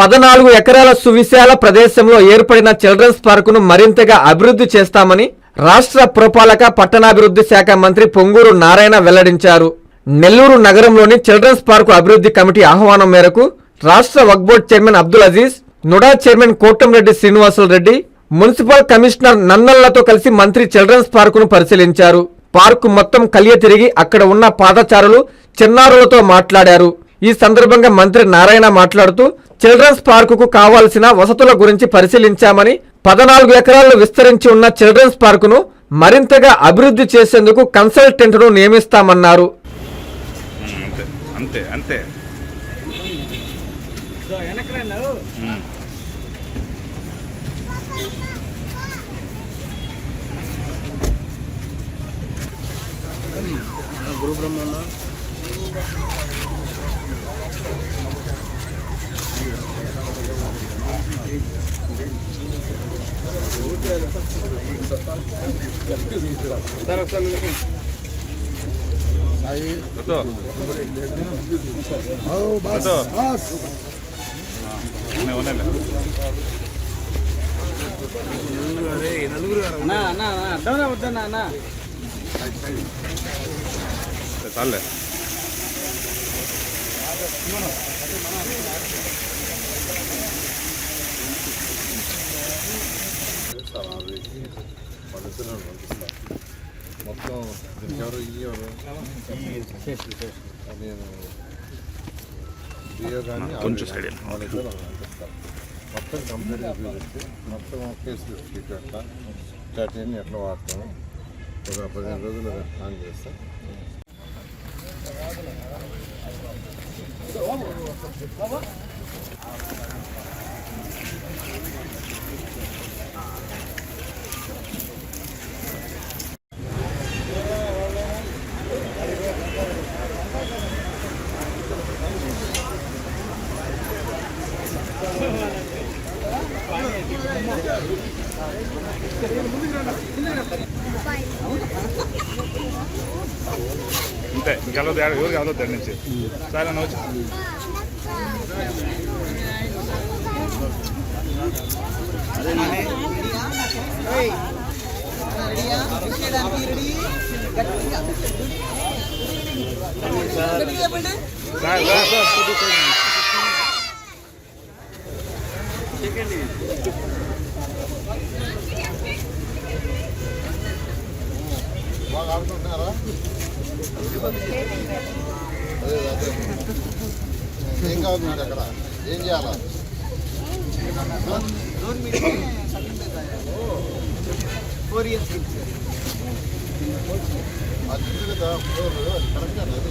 పద్నాలుగు ఎకరాల సువిశాల ప్రదేశంలో ఏర్పడిన చిల్డ్రన్స్ పార్కును మరింతగా అభివృద్ధి చేస్తామని రాష్ట్ర పురపాలక పట్టణాభివృద్ధి శాఖ మంత్రి పొంగూరు నారాయణ వెల్లడించారు. నెల్లూరు నగరంలోని చిల్డ్రన్స్ పార్కు అభివృద్ధి కమిటీ ఆహ్వానం మేరకు రాష్ట్ర Waqf board chairman Abdul Aziz NUDA chairman Kotamreddy Srinivasulu Reddy municipal commissioner నన్నల్లతో కలిసి మంత్రి చిల్డ్రన్స్ పార్కును పరిశీలించారు. పార్కు మొత్తం కలియ తిరిగి అక్కడ ఉన్న పాదచారులు చిన్నారులతో మాట్లాడారు. ఈ సందర్భంగా మంత్రి నారాయణ మాట్లాడుతూ చిల్డ్రన్స్ పార్కుకు కావాల్సిన వసతుల గురించి పరిశీలించామని పద్నాలుగు ఎకరాల్లో విస్తరించి ఉన్న చిల్డ్రన్స్ పార్కును మరింతగా అభివృద్ధి చేసేందుకు కన్సల్టెంట్ను నియమిస్తామన్నారు. ఉమ్, అంతే. Зараз там не Готов? Готов? ஒன்று ఉన్నాయిలే. మొత్తం ఎవరు ఇయ్యరు నేను డిఓ కానీ కొంచెం సైడ్ మొత్తం కంప్లీట్ చూపించి మొత్తం కేసు షీట్ ఎట్లా స్టార్టింగ్ ఎట్లా వాడతాము ఒక పదిహేను రోజులు ప్లాన్ చేస్తాం Tamam mı? Tamam. అంతే ఇంకెళ్ళదు ఎవరు వెళ్ళదు దాని నుంచి. సరే అన్న వచ్చి. Sir, sir, sir. బాగా ఆడుకుంటున్నారా అదే అదే. ఏం కావాలి మీకు అక్కడ ఏం చేయాలా అది ఉంది కదా ఫ్లోర్ అది కరెక్ట్ అది